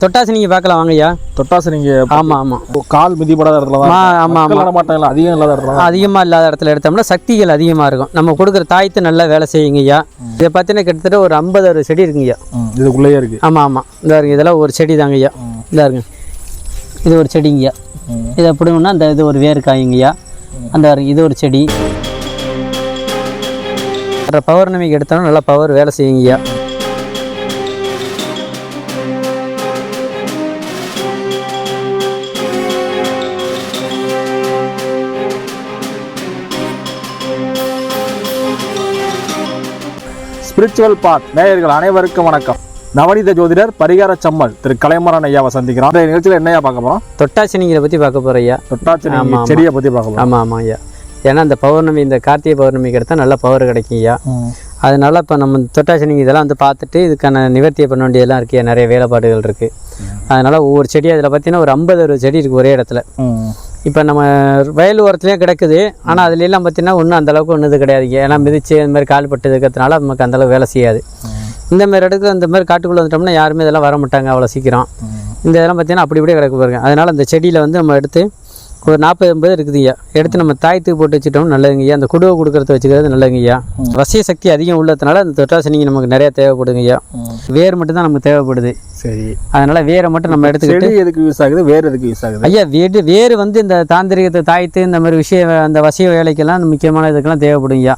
தொட்டாசி நீங்கள் பார்க்கலாம் வாங்கய்யா. தொட்டாசு நீங்க ஆமாம் ஆமாம் கால் மிதிப்படாத இடத்துல தான் ஆ, ஆமா, மக்கள் நடமாட்டம் அதிகம் இல்லாத இடத்துல அதிகமாக இல்லாத இடத்துல எடுத்தோம்னா சக்திகள் அதிகமாக இருக்கும். நம்ம கொடுக்குற தாய்த்து நல்லா வேலை செய்யுங்கய்யா. இதை பார்த்தீங்கன்னா கிட்டத்தட்ட ஒரு ஐம்பது ஒரு செடி இருக்குங்கய்யா. இதுக்குள்ளேயே இருக்கு. ஆமாம் ஆமாம் இந்த இருங்க இதெல்லாம் ஒரு செடி தாங்கய்யா இந்த இருங்க. இது ஒரு செடிங்கய்யா. இதை பிடுங்கன்னா அந்த இது ஒரு வேர் காய்ங்கய்யா. அந்த இது ஒரு செடி. பௌர்ணமிக்கு எடுத்தோம்னா நல்லா பவர் வேலை செய்யுங்கய்யா. ஸ்பிரிச்சுவல் பாத் நேயர்கள் அனைவருக்கும் வணக்கம். நவநீத ஜோதிடர் பரிகார சம்மல் திரு கலைமரன் ஐயாவை சந்திக்கிறோம். இந்த நிகழ்ச்சியில் என்னையா பார்க்க போறோம்? தொட்டாசினிங்களை பற்றி பார்க்க போகிறோம் ஐயா. தொட்டாச்சு ஆமா, நீங்க ஆமா. செடியை பத்தி பார்க்க போறோம். ஆமாம் ஆமாம் ஐயா. ஏன்னா இந்த பௌர்ணமி இந்த கார்த்திகை பௌர்ணமிக்கு எடுத்தால் நல்ல பவர் கிடைக்கும் ஐயா. அதனால இப்போ நம்ம தொட்டாசினிங்க இதெல்லாம் வந்து பார்த்துட்டு இதுக்கான நிவர்த்தியை பண்ண வேண்டியதெல்லாம் இருக்கு நிறைய வேலைப்பாடுகள் இருக்குது அதனால ஒவ்வொரு செடி அதில் பார்த்தீங்கன்னா ஒரு ஐம்பது அறுபது செடி இருக்குது ஒரே இடத்துல. இப்போ நம்ம வயல் ஓரத்துலேயே கிடக்குது. ஆனால் அதுல எல்லாம் பார்த்தீங்கன்னா ஒன்றும் அந்தளவுக்கு ஒன்றும் இது கிடையாதுங்க ஏன்னா மிதிச்சு இந்த மாதிரி கால் பட்டு இருக்கிறதுனால நமக்கு அந்தளவுக்கு வேலை செய்யாது. இந்த மாதிரி இடத்துல இந்த மாதிரி காட்டுக்குள்ளே வந்துட்டோம்னா யாருமே இதெல்லாம் வர மாட்டாங்க அவ்வளோ சீக்கிரம். இந்த இதெல்லாம் பார்த்தீங்கன்னா அப்படி இப்படியே கிடக்கு பாருங்க. அதனால் அந்த செடியில் வந்து நம்ம எடுத்து ஒரு நாற்பது ஐம்பது இருக்குதுங்கய்யா எடுத்து நம்ம தாயத்துக்கு போட்டு வச்சுட்டோம் நல்லதுங்கய்யா அந்த குடுவை கொடுக்கறத வச்சுக்கிறது நல்லதுங்கய்யா வசிய சக்தி அதிகம் உள்ளதுனால அந்த தொட்டாசினிங்க நமக்கு நிறைய தேவைப்படுங்கய்யா ம். வேர் மட்டும் தான் நமக்கு தேவைப்படுது. சரி. அதனால் வேரை மட்டும் நம்ம எடுத்துக்கிட்டு எதுக்கு யூஸ் ஆகுது? வேறு எதுக்கு யூஸ் ஆகுது? ஐயா வேறு வேறு வந்து இந்த தாந்திரிகத்தை தாய்த்து இந்த மாதிரி விஷய அந்த வசிய வேலைக்கெல்லாம் முக்கியமான இதுக்கெல்லாம் தேவைப்படும் ஐயா.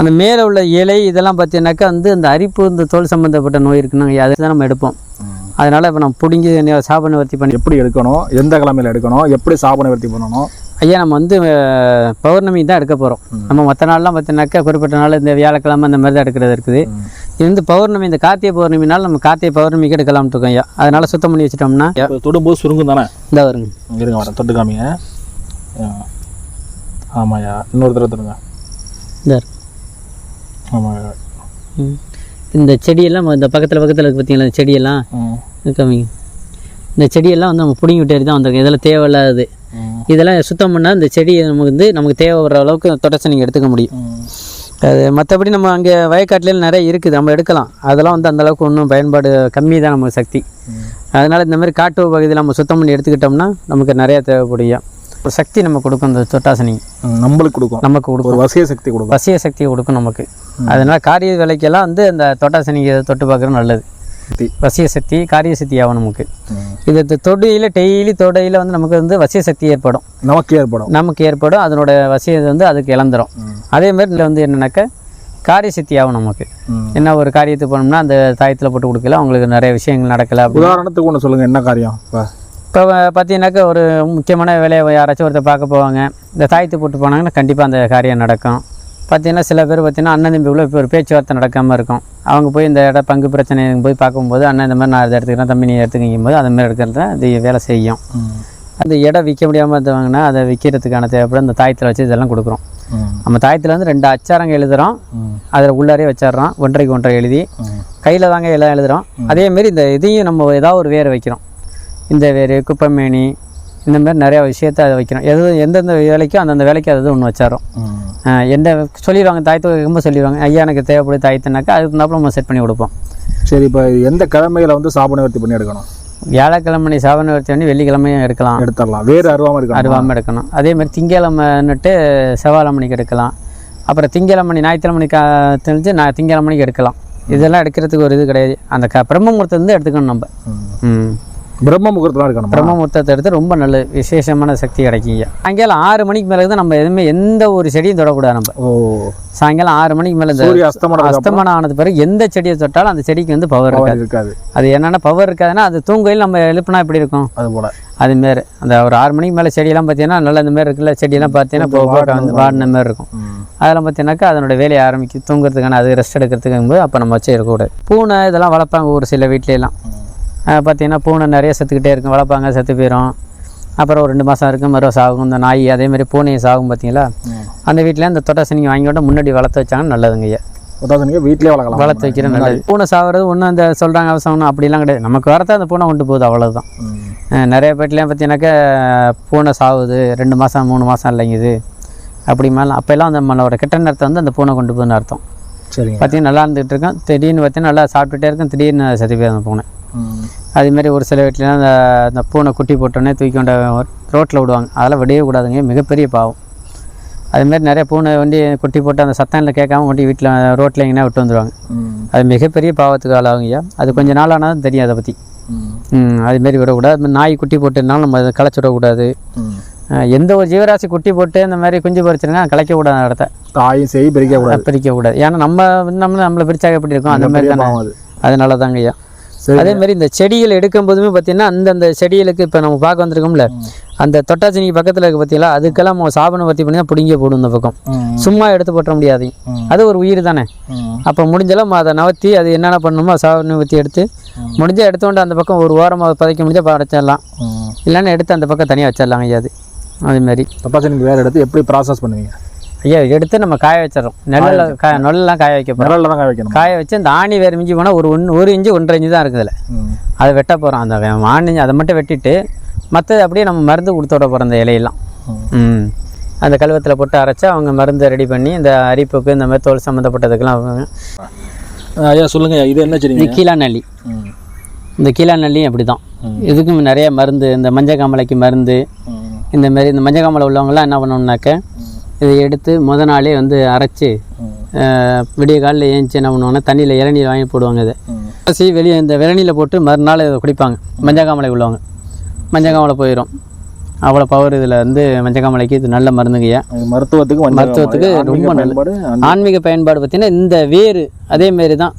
அந்த மேலே உள்ள இலை இதெல்லாம் பார்த்தீங்கன்னாக்கா வந்து அந்த அரிப்பு இந்த தோல் சம்மந்தப்பட்ட நோய் இருக்குன்னு அதை தான் நம்ம எடுப்போம். அதனால் இப்போ நம்ம பிடுங்கி சாப நிவர்த்தி பண்ணி எப்படி எடுக்கணும்? எந்த கிழமையில எடுக்கணும்? எப்படி சாப நிவர்த்தி பண்ணணும்? ஐயா நம்ம வந்து பௌர்ணமி தான் எடுக்க போகிறோம் நம்ம மற்ற நாள்லாம் பார்த்தீங்கன்னாக்கா குறிப்பிட்ட நாள் இந்த வியாழக்கிழமை அந்த மாதிரி தான் எடுக்கிறது இருக்குது. இது வந்து பௌர்ணமி இந்த கார்த்திகை பௌர்ணமினால நம்ம கார்த்திகை பௌர்ணமிக்கு எடுக்கலாம்னு இருக்கோம் ஐயா. அதனால் சுத்தம் பண்ணி வச்சிட்டோம்னா தொடும்போது சுருங்கும் தானே? இந்த வருங்க. இருங்க வரேன். தொட்டு காமிங்க. ஆமாய்யா இன்னொரு தடவை தொடுங்க. இந்த. ஆமாய்யா. இந்த செடியெல்லாம் இந்த பக்கத்தில் பக்கத்தில் இருக்கு பார்த்தீங்களா இந்த செடியெல்லாம்? ம். இருக்காமிங்க இந்த செடியெல்லாம் வந்து நம்ம பிடுங்கி விட்டு தான் வந்திருக்கு இதெல்லாம் தேவையில்லாதது. ம். இதெல்லாம் சுத்தம் பண்ணால் இந்த செடி நமக்கு வந்து நமக்கு தேவைப்படுற அளவுக்கு தொடர்ச்சி நீங்கள் எடுத்துக்க முடியும். அது மற்றபடி நம்ம அங்கே வயக்காட்டில நிறைய இருக்குது. நம்ம எடுக்கலாம். அதெல்லாம் வந்து அந்த அளவுக்கு ஒன்றும் பயன்பாடு கம்மி தான் நமக்கு சக்தி. அதனால் இந்த மாதிரி காட்டு பகுதியில் நம்ம சுத்தம் பண்ணி எடுத்துக்கிட்டோம்னா நமக்கு நிறைய தேவைப்படும் ஒரு சக்தி நம்ம கொடுக்கும் இந்த தொட்டாசனி. நம்மளுக்கு கொடுக்கும். நமக்கு கொடுக்கும். வசிய சக்தி கொடுக்கும். வசிய சக்தியை கொடுக்கும் நமக்கு. அதனால காரிய வேலைக்கெல்லாம் வந்து அந்த தொட்டாசனிக்கு தொட்டு பார்க்குறது நல்லது. சக்தி. வசிய சக்தி காரிய சக்தி ஆகும் நமக்கு. இது இந்த தொடையில் டெய்லி தொடையில் வந்து நமக்கு வந்து வசிய சக்தி ஏற்படும். நமக்கு ஏற்படும். நமக்கு ஏற்படும். அதனோட வசியம் வந்து அதுக்கு இழந்துரும். அதே மாதிரி இதில் வந்து என்னன்னாக்கா காரிய சக்தி ஆகும் நமக்கு. என்ன ஒரு காரியத்துக்கு போனோம்னா அந்த தாயத்தில் போட்டு கொடுக்கல அவங்களுக்கு நிறைய விஷயங்கள் நடக்கல உதாரணத்துக்கு ஒன்று சொல்லுங்க என்ன காரியம்? இப்போ பார்த்தீங்கன்னாக்கா ஒரு முக்கியமான வேலையை யாராச்சும் ஒருத்தர் பார்க்க போவாங்க. இந்த தாயத்து போட்டு போனாங்கன்னா கண்டிப்பாக அந்த காரியம் நடக்கும். பார்த்தீங்கன்னா சில பேர் பார்த்தீங்கன்னா அண்ணன் தம்பிக்குள்ள இப்போ ஒரு பேச்சுவார்த்தை நடக்காமல் இருக்கும். அவங்க போய் இந்த இட பங்கு பிரச்சனை போய் பார்க்கும்போது அண்ணன் இந்த மாதிரி நான் இதை எடுத்துக்கிறேன் தம்பி நீ எடுத்துக்கிங்கும் போது அந்த மாதிரி எடுக்கிறது அது வேலை செய்யும். அந்த இடம் விற்க முடியாமல் இருந்தவங்கன்னா அதை விற்கிறதுக்கான தேவைப்படும். அந்த தாயத்தில் வச்சு இதெல்லாம் கொடுக்குறோம். நம்ம தாயத்தில் வந்து ரெண்டு அச்சாரங்க எழுதுகிறோம் அதில் உள்ளாரே வச்சிடுறோம். ஒன்றைக்கு ஒன்றரை எழுதி கையில் தாங்க எல்லாம் எழுதுகிறோம் அதேமாரி இந்த இதையும் நம்ம ஏதாவது ஒரு வேர் வைக்கிறோம். இந்த வேர் குப்பைமேனி இந்த மாதிரி நிறையா விஷயத்த அதை வைக்கிறோம். எது எந்தெந்த வேலைக்கும் அந்தந்த வேலைக்கு அது ஒன்று வச்சாரோம் எந்த சொல்லிடுவாங்க தாயத்தை வைக்கும்போது சொல்லிடுவாங்க. ஐயா எனக்கு தேவைப்படுது தாயத்துனாக்கா அதுக்கு தகுந்தாப்புல நம்ம செட் பண்ணி கொடுப்போம். சரி இப்போ எந்த கிழமையில வந்து சாப நிவர்த்தி பண்ணி எடுக்கணும்? வியாழக்கிழமை சாவன வச்சு பண்ணி வெள்ளிக்கிழமையும் எடுக்கலாம். எடுத்துடலாம். வேறு அருவாமல் இருக்கணும் அருவாமல் எடுக்கணும். அதே மாதிரி திங்கக்கிழமைன்னுட்டு செவ்வாழைமணிக்கு எடுக்கலாம். அப்புறம் திங்கக்கிழமை ஞாயிற்றுக்கிழமணிக்கு தெரிஞ்சு நான் திங்கக்கிழமணிக்கு எடுக்கலாம். இதெல்லாம் எடுக்கிறதுக்கு ஒரு இது கிடையாது. அந்த க பிரம்ம முகூர்த்தம் எடுத்துக்கணும் நம்ம. ம். பிரம்ம முகூர்த்தம் இருக்கணும்? பிரம்ம முகூர்த்தத்தை எடுத்து ரொம்ப நல்ல விசேஷமான சக்தி கிடைக்குங்க. சாயங்காலம் ஆறு மணிக்கு மேலே தான் நம்ம எதுவுமே எந்த ஒரு செடியும் தொடக்கூடாது நம்ம. ஓ. சாயங்காலம் ஆறு மணிக்கு மேலே அஸ்தமனம் அஸ்தமனம் ஆனது பிறகு எந்த செடியை தொட்டாலும் அந்த செடிக்கு வந்து பவர் இருக்காது. அது என்னென்னா பவர் இருக்காதுன்னா அது தூங்கையில் நம்ம எழுப்புனா எப்படி இருக்கும்? அது போல. அதுமாரி அந்த ஒரு ஆறு மணிக்கு மேலே செடியெல்லாம் பார்த்தீங்கன்னா நல்லா இந்த மாதிரி இருக்குல்ல செடியெல்லாம் பார்த்தீங்கன்னா போக வந்து வாடின மாதிரி. இருக்கும். அதெல்லாம் பார்த்தீங்கன்னாக்கா அதனோட வேலையை ஆரம்பிக்கும். தூங்குறதுக்கான அது ரெஸ்ட் எடுக்கிறதுக்கு போது அப்போ நம்ம வச்சு இருக்கக்கூடாது. பூனை இதெல்லாம் வளர்ப்பாங்க ஒரு சில வீட்லையெல்லாம். பார்த்தீங்கன்னா பூனை நிறைய செத்துக்கிட்டே இருக்கும். வளர்ப்பாங்க செத்து போயிடும் அப்புறம் ஒரு ரெண்டு மாதம் இருக்கும் மறுவ சாகும். இந்த நாய் அதேமாதிரி பூனையும் சாகும் பார்த்தீங்களா அந்த வீட்டில் இந்த தொட்டாசனிங்க வாங்கி கொண்டு முன்னாடி வளர்த்து வச்சாங்கன்னா நல்லதுங்கய்யா உதாரணத்துக்கு வீட்லயே வளர்க்கலாம். வளர்த்து வைக்கிற நல்லது. பூனை சாகுறது ஒன்றும் அந்த சொல்கிறாங்க அவசரம் அப்படிலாம் கிடையாது. நமக்கு வரத்த அந்த பூனை கொண்டு போகுது அவ்வளோதான் நிறைய பேட்லேயும் பார்த்தீங்கன்னாக்கா பூனை சாகுது ரெண்டு மாதம் மூணு மாதம் இல்லைங்குது. அப்படி மேலே அப்போல்லாம் அந்த நம்மளோட கெட்ட நேரத்தை வந்து அந்த பூனை கொண்டு போகுதுன்னு அர்த்தம். சரிங்க. பார்த்தீங்கன்னா நல்லா இருந்துகிட்டு இருக்கோம். திடீர்னு பார்த்தீங்கன்னா நல்லா சாப்பிட்டுட்டே இருக்கும். திடீர்னு செத்து போய் அந்த பூனை. அதேமாரி ஒரு சில வீட்டிலலாம் அந்த அந்த பூனை குட்டி போட்டோன்னே தூக்கி கொண்ட ரோட்டில் விடுவாங்க. அதெல்லாம் விடவே கூடாதுங்க. மிகப்பெரிய பாவம். அதுமாரி நிறைய பூனை வண்டி குட்டி போட்டு அந்த சத்தம்ல கேட்காம கொண்டு வீட்டில் ரோட்டில் எங்கன்னா விட்டு வந்துடுவாங்க. அது மிகப்பெரிய பாவத்துக்கு ஆளாகுங்கய்யா. அது கொஞ்ச நாள் ஆனால் தான் தெரியும் அதை பற்றி. அதுமாரி விடக்கூடாது. நாய் குட்டி போட்டுனாலும் நம்ம அதை களைச்சி விடக்கூடாது. எந்த ஒரு ஜீவராசி குட்டி போட்டு இந்த மாதிரி குஞ்சு பறிச்சிருங்க கலைக்கக்கூடாது அந்த இடத்த. தாயும் செய் பிரிக்க கூடாது பிரிக்கக்கூடாது. ஏன்னா நம்ம நம்ம நம்மளை பிரிச்சாக எப்படி இருக்கும் அந்த மாதிரி தானே. அதனால தாங்க ஐயா அதே மாதிரி இந்த செடிகள் எடுக்கும் போதுமே பார்த்தீங்கன்னா அந்தந்த செடிகளுக்கு இப்போ நம்ம பார்க்க வந்திருக்கோம்ல அந்த தொட்டாச்சினிக்கு பக்கத்தில் இருக்க பார்த்தீங்களா அதுக்கெல்லாம் நம்ம சாபனை பற்றி பண்ணி தான் பிடிங்க போடும் இந்த பக்கம். சும்மா எடுத்து போட்ட முடியாது. அது ஒரு உயிர் தானே. அப்போ முடிஞ்சளவு அதை நவர்த்தி அது என்னென்ன பண்ணணுமோ சாபனை பற்றி எடுத்து முடிஞ்சால் எடுத்துக்கொண்டு அந்த பக்கம் ஒரு வாரமாக பதைக்க முடிஞ்சால் படைச்சிடலாம். இல்லைன்னா எடுத்து அந்த பக்கம் தனியாக வச்சிடலாம் ஐயா அது. அதுமாரி. தப்பாச்சனிக்கு வேற எடுத்து எப்படி ப்ராசஸ் பண்ணுவீங்க? ஐயா எடுத்து நம்ம காய வச்சிடறோம். நெல்லில் காய நெல்லாம் காய வைக்க போகிறோம் நிழல்ல தான் காய வைக்கணும்? காய வச்சு அந்த ஆணி வேறு மிஞ்சி போனால் ஒரு ஒன்று ஒரு இன்ச்சு ஒன்றரை இன்ச்சு தான் இருக்குதுல ம். அதை வெட்ட போகிறோம் அந்த ஆணி அதை மட்டும் வெட்டிட்டு மற்றது அப்படியே நம்ம மருந்து கொடுத்து விட போகிறோம் அந்த இலையெல்லாம். ம். அந்த கழுவத்தில் போட்டு அரைச்சா அவங்க மருந்து ரெடி பண்ணி இந்த அரிப்புக்கு இந்த மாதிரி தோல் சம்மந்தப்பட்டதுக்கெல்லாம் ஐயா சொல்லுங்க ஐயா, இது என்ன செடிங்க? கீழா நல்லி. இந்த கீழா நல்லியும் அப்படி தான். இதுக்கும் நிறைய மருந்து இந்த மஞ்சள் காமலைக்கு மருந்து. இந்த மாதிரி இந்த மஞ்சள் காமலை உள்ளவங்கலாம் என்ன பண்ணணும்னாக்க இதை எடுத்து முத நாளே வந்து அரைச்சி விடிய காலையில் ஏஞ்சி என்ன பண்ணுவாங்கன்னா தண்ணியில் இளநீர் வாங்கி போடுவாங்க இதை. ம். அரிசி வெளியே இந்த விளநியில் போட்டு மறுநாள் இதை குடிப்பாங்க. மஞ்சள் காமலை உள்ளவங்க. மஞ்சள் காமலை போயிடும் அவ்வளோ பவர் இதில் வந்து மஞ்சள் காமலைக்கு இது நல்ல மருந்துங்கய்யா. மருத்துவத்துக்கு மருத்துவத்துக்கு ரொம்ப நல்லது. ஆன்மீக பயன்பாடு பார்த்தீங்கன்னா இந்த வேர் அதே மாரி தான்.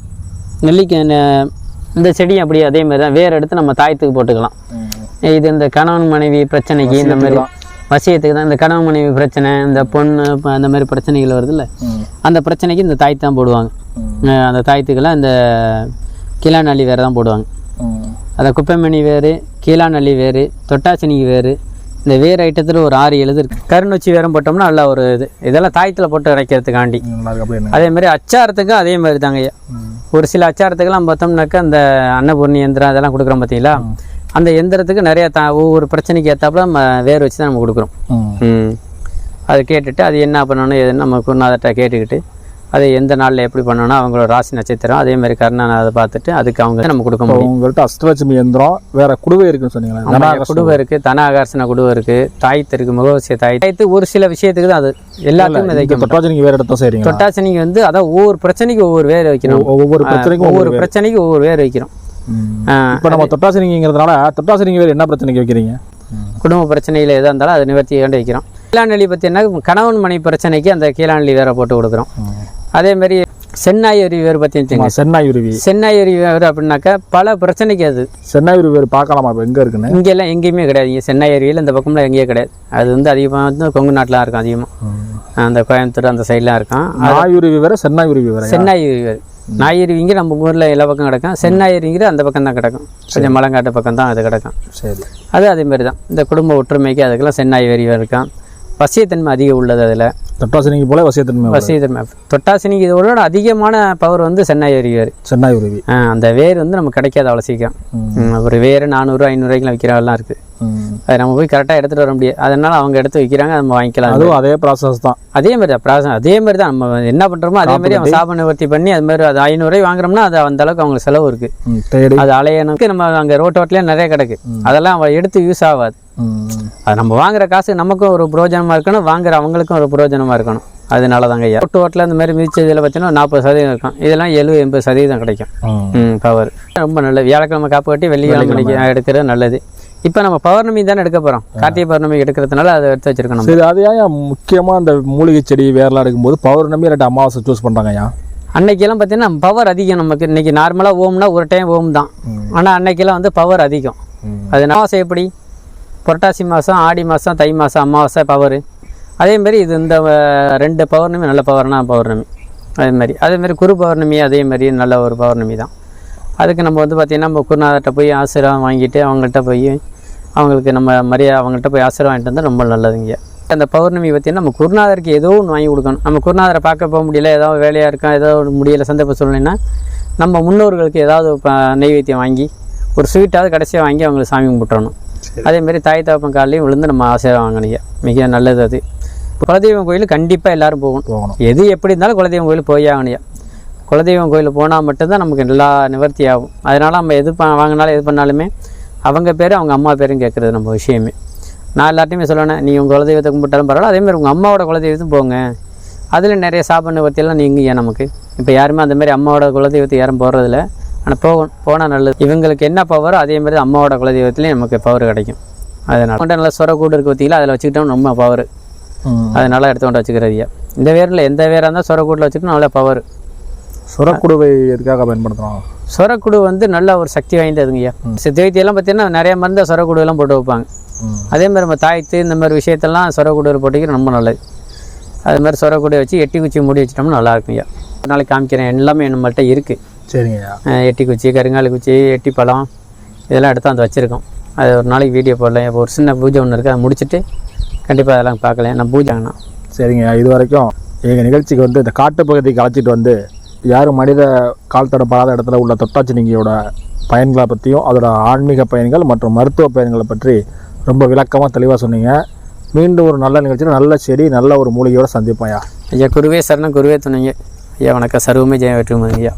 நெல்லிக்காய் நெ- இந்த செடி அப்படியே அதே மாதிரி தான். வேர் எடுத்து நம்ம தாயத்துக்கு போட்டுக்கலாம். இது இந்த கணவன் மனைவி பிரச்சனைக்கு இந்த மாதிரி வசியத்துக்கு தான் இந்த கணவன் மனைவி பிரச்சனை இந்த பொண்ணு அந்த மாதிரி பிரச்சனைகள் வருதுல்ல? ம். அந்த பிரச்சனைக்கு இந்த தாய் தான் போடுவாங்க. அந்த தாயத்துக்கெல்லாம் இந்த கீழாநள்ளி வேறு தான் போடுவாங்க. ம். அந்த குப்பைமணி வேறு கீழாநள்ளி வேறு தொட்டாச்சினிக்கு வேறு இந்த வேர் ஐட்டத்தில் ஒரு ஆறு எழுது இருக்கு. கருநொச்சி வேறும் போட்டோம்னா நல்லா ஒரு இது. இதெல்லாம் தாயத்தில் போட்டு அப்படின்னு அதே மாதிரி அச்சாரத்துக்கும் அதே மாதிரி தாங்க ஐயா. ஒரு சில அச்சாரத்துக்கெல்லாம் பார்த்தோம்னாக்கா அந்த அன்னபூர்ணி எந்திரம் அதெல்லாம் கொடுக்குறோம் பார்த்தீங்களா? அந்த எந்திரத்துக்கு நிறைய த ஒவ்வொரு பிரச்சனைக்கு ஏற்றாப்புல நம்ம வேர் வச்சு தான் நம்ம கொடுக்குறோம். அது கேட்டுட்டு அது என்ன பண்ணணும் எதுன்னு நம்ம குருநாதர்கிட்ட கேட்டுக்கிட்டு அதை எந்த நாளில் எப்படி பண்ணணும் அவங்களோட ராசி நட்சத்திரம் அதே மாதிரி கர்ணன் அதை பார்த்துட்டு அதுக்கு அவங்க நம்ம கொடுக்க முடியும். உங்கள்கிட்ட அஷ்டலட்சுமி எந்திரம் வேற குடுவை இருக்குன்னு சொன்னீங்களா. குடுவை இருக்கு தன ஆகர்ஷண குடுவை இருக்கு தாய்த்து இருக்கு முகவசிய தாய். தாய்த்து ஒரு சில விஷயத்துக்கு தான் அது. எல்லாத்துக்கும் மாட்டோம் தொட்டாச்சனிக்கு வேற இடத்த செய்றீங்க தொட்டாசனிக்கு வந்து அதான் ஒவ்வொரு பிரச்சனைக்கு ஒவ்வொரு வேர் வைக்கணும். ஒவ்வொரு பிரச்சனைக்கும் ஒவ்வொரு பிரச்சனைக்கு ஒவ்வொரு வேர் வைக்கிறோம். இப்போ நம்ம தொட்டாசினிங்கிறதுனால தொட்டாசினிங்க வேறு என்ன பிரச்சனைக்கு வைக்கிறீங்க? குடும்ப பிரச்சனைகள் எதாக இருந்தாலும் அதை கொண்டு வைக்கிறோம்? கீழாநெல்லி பார்த்தீங்கன்னா கணவன் மனை பிரச்சனைக்கு அந்த கீழாநெல்லி வேற போட்டு கொடுக்குறோம். அதே மாதிரி சென்னாய் பற்றி வச்சுங்க சென்னாய் உருவி சென்னாய் வேறு அப்படின்னாக்கா பல பிரச்சனைக்கு அது. சென்னாய் உருவி வேறு பார்க்கலாமா இப்போ எங்கே இருக்குன்னு? இங்கெல்லாம் எங்கேயுமே கிடையாது. இங்கே சென்னாய் அருவியில் இந்த பக்கம்லாம் எங்கேயும் கிடையாது. அது வந்து அதிகமாக வந்து கொங்கு நாட்டிலாம் இருக்கும் அதிகமாக. அந்த கோயம்புத்தூர் அந்த சைட்லாம் இருக்கும். நாய் உருவி வேற சென்னாய் உருவி வேற சென்னாய் அருவி வேறு. நாய் அருவிங்க நம்ம ஊரில் எல்லா பக்கம் கிடக்கும். சென்னாய் அருவிங்கிற அந்த பக்கம் தான் கிடக்கும். கொஞ்சம் மலங்காட்டு பக்கம் தான் அது கிடக்கும். சரி. அது அதே மாதிரி தான். இந்த குடும்ப ஒற்றுமைக்கு அதுக்கெல்லாம் சென்னாய் அருவி இருக்கும் வசியத்தன்மை அதிகம் உள்ளது அதில். தொட்டாசினிக்கு போல வசியத்தன்மை. வசியத்தன்மை. தொட்டாசினிக்கு இதோட அதிகமான பவர் வந்து சென்னாய் வேறு சென்னாய் உருவி அந்த வேர் வந்து நமக்கு கிடைக்காது அவ்வளோ சீக்கிரம். ஒரு வேறு நானூறு ஐநூறுரூவாய்க்குலாம் விற்கிறவெல்லாம் இருக்குது. அது நம்ம போய் கரெக்டாக எடுத்துகிட்டு வர முடியாது. அதனால அவங்க எடுத்து வைக்கிறாங்க நம்ம வாங்கிக்கலாம். அதுவும் அதே ப்ராசஸ் தான். அதே மாதிரி தான் ப்ராசஸ் அதே மாதிரி தான். நம்ம என்ன பண்ணுறோமோ அதே மாதிரி அவன் சாப நிவர்த்தி பண்ணி அது மாதிரி அது ஐநூறுரூவாய் வாங்குறோம்னா அது அந்த அளவுக்கு அவங்களுக்கு செலவு இருக்குது தேடி. அது அலையணுக்கு நம்ம அங்கே ரோட்டோட்டிலே நிறைய கிடக்கு. அதெல்லாம் அவன் எடுத்து யூஸ் ஆகாது. அது நம்ம வாங்குற காசு நமக்கும் ஒரு பிரயோஜனமாக இருக்கணும் வாங்குற அவங்களுக்கும் ஒரு பிரயோஜனமாக இருக்கணும். அதனால தாங்க ஐயா. ரோட்டு ஓட்டில் இந்த மாதிரி மிதிச்ச இதில் பார்த்தீங்கன்னா நாற்பது சதவீதம் இருக்கும். இதெல்லாம் எழுபது எண்பது சதவீதம் கிடைக்கும். பவர் ரொம்ப நல்லது. வியாழக்கிழமை காப்பு கட்டி வெள்ளிக்கிழமை எடுக்கிறது நல்லது. இப்போ நம்ம பௌர்ணமி தானே எடுக்க போகிறோம் கார்த்திகை பௌர்ணமி எடுக்கிறதுனால அதை எடுத்து வச்சிருக்கோம் நம்ம. சரி அது ஏன் முக்கியமாக அந்த மூலிகை செடி வேறலாம் இருக்கும்போது பௌர்ணமி ரெண்டு அமாவாசை சூஸ் பண்ணுறாங்க ஐயா அன்னைக்கெல்லாம் பார்த்தீங்கன்னா பவர் அதிகம் நமக்கு. இன்னைக்கு நார்மலாக ஓம்னா ஒரு டைம் ஓம் தான். ஆனால் அன்னைக்கெல்லாம் வந்து பவர் அதிகம். அது அமாவாசை எப்படி? புரட்டாசி மாதம் ஆடி மாதம் தை மாதம் அமாவாசை பவர் அதேமாரி இது இந்த ரெண்டு பௌர்ணமி நல்ல பவர்னா பௌர்ணமி. அதேமாதிரி அதேமாரி குரு பௌர்ணமி அதேமாதிரி நல்ல ஒரு பௌர்ணமி தான். அதுக்கு நம்ம வந்து பார்த்திங்கன்னா நம்ம குருநாதர்கிட்ட போய் ஆசீர்வாதம் வாங்கிட்டு அவங்கள்ட்ட போய் அவங்களுக்கு நம்ம மரியாதை அவங்கள்ட்ட போய் ஆசீர்வாதம் வாங்கிட்டு வந்தால் ரொம்ப நல்லதுங்க அந்த பௌர்ணமி பார்த்தீங்கன்னா நம்ம குருநாதருக்கு ஏதோ ஒன்று வாங்கி கொடுக்கணும். நம்ம குருநாதரை பார்க்க போக முடியல ஏதோ வேலையாக இருக்கோம் ஏதோ முடியல சந்தர்ப்ப சூழ்நிலைன்னா நம்ம முன்னோர்களுக்கு ஏதாவது நெய்வேத்தியம் வாங்கி ஒரு ஸ்வீட்டாவது கடைசியாக வாங்கி அவங்களுக்கு சாமி கும்பிட்டுறணும். அதேமாரி தாய் தகப்பன் காலையும் விழுந்து நம்ம ஆசீர்வாதம் வாங்கணுங்க மிக நல்லது அது. குலதெய்வம் கோயில் கண்டிப்பாக எல்லாரும் போகணும். போகணும். எது எப்படி இருந்தாலும் குலதெய்வம் கோயில் போய் ஆகணுயா குலதெய்வம் கோயிலுக்கு போனால் மட்டும்தான் நமக்கு எல்லா நிவர்த்தி ஆகும் அதனால் நம்ம எது ப வாங்கினாலும் எது பண்ணாலுமே அவங்க பேர் அவங்க அம்மா பேரும் கேட்குறது நம்ம விஷயமே. நான் எல்லாத்தையுமே சொல்லணும் நீ உங்கள் குலதெய்வத்தை கும்பிட்டாலும் பரவாயில்ல. அதேமாதிரி உங்கள் அம்மாவோட குலதெய்வத்தும் போங்க. அதில் நிறைய சாப நிவர்த்தியெல்லாம் நீங்கள் ஏன் நமக்கு. இப்போ யாருமே அந்த மாதிரி அம்மாவோட குலதெய்வத்தை யாரும் போடுறதில்ல. ஆனால் போகணும் போனால் நல்லது. இவங்களுக்கு என்ன பவரோ அதே மாதிரி அம்மாவோட குலதெய்வத்துலேயும் நமக்கு பவர் கிடைக்கும். அதனால் கொண்ட நல்ல சொர கூடு இருக்கு பார்த்தீங்களா அதில் வச்சுக்கிட்டோம் ரொம்ப பவர் அதனால எடுத்து கொண்டு வச்சுக்கிறதியா இந்த வேரில் எந்த வேராக இருந்தால் சொரக்கூட்டில் வச்சுக்கிட்டோம் நல்ல பவர் சுரக்குடுவை எதுக்காக பயன்படுத்துகிறோம் சொரக்குடு வந்து நல்ல ஒரு சக்தி வாய்ந்ததுங்கய்யா சித்தவைத்தியெல்லாம் பார்த்தீங்கன்னா நிறைய மருந்து சொரக்குடுவெல்லாம் போட்டு வைப்பாங்க. அதே மாதிரி நம்ம தாய்த்து இந்த மாதிரி விஷயத்தெல்லாம் சொரக்குடுவில் போட்டுக்கிற ரொம்ப நல்லது. அது மாதிரி சொரக்குடியை வச்சு எட்டி குச்சி மூடி வச்சிட்டோம்னா நல்லா இருக்குங்கய்யா ஒரு நாளைக்கு காமிக்கிறேன் எல்லாமே நம்மள்கிட்ட இருக்குது சரிங்கய்யா எட்டி குச்சி கருங்காலி குச்சி எட்டி பழம் இதெல்லாம் எடுத்து அந்த வச்சுருக்கோம். அது ஒரு நாளைக்கு வீடியோ போடலாம் இப்போ ஒரு சின்ன பூஜை ஒன்று இருக்குது அதை முடிச்சுட்டு கண்டிப்பாக அதெல்லாம் பார்க்கலாம் நான் பூஜைங்கண்ணா சரிங்கய்யா இது வரைக்கும் எங்கள் நிகழ்ச்சிக்கு வந்து இந்த காட்டு பகுதிக்கு அழைச்சிட்டு வந்து யாரும் மனித கால் தடப்படாத இடத்துல உள்ள தொட்டாச்சினிங்கியோட பயன்களை பற்றியும் அதோட ஆன்மீக பயன்கள் மற்றும் மருத்துவ பயன்களை பற்றி ரொம்ப விளக்கமாக தெளிவாக சொன்னீங்க. மீண்டும் ஒரு நல்ல நிகழ்ச்சியில் நல்ல செடி நல்ல ஒரு மூலிகையோட சந்திப்பாயா ஐயா. குருவே சரணம் குருவே துணைங்க. ஐயா வணக்கம். சர்வமே ஜெயம் வெற்றி ஐயா.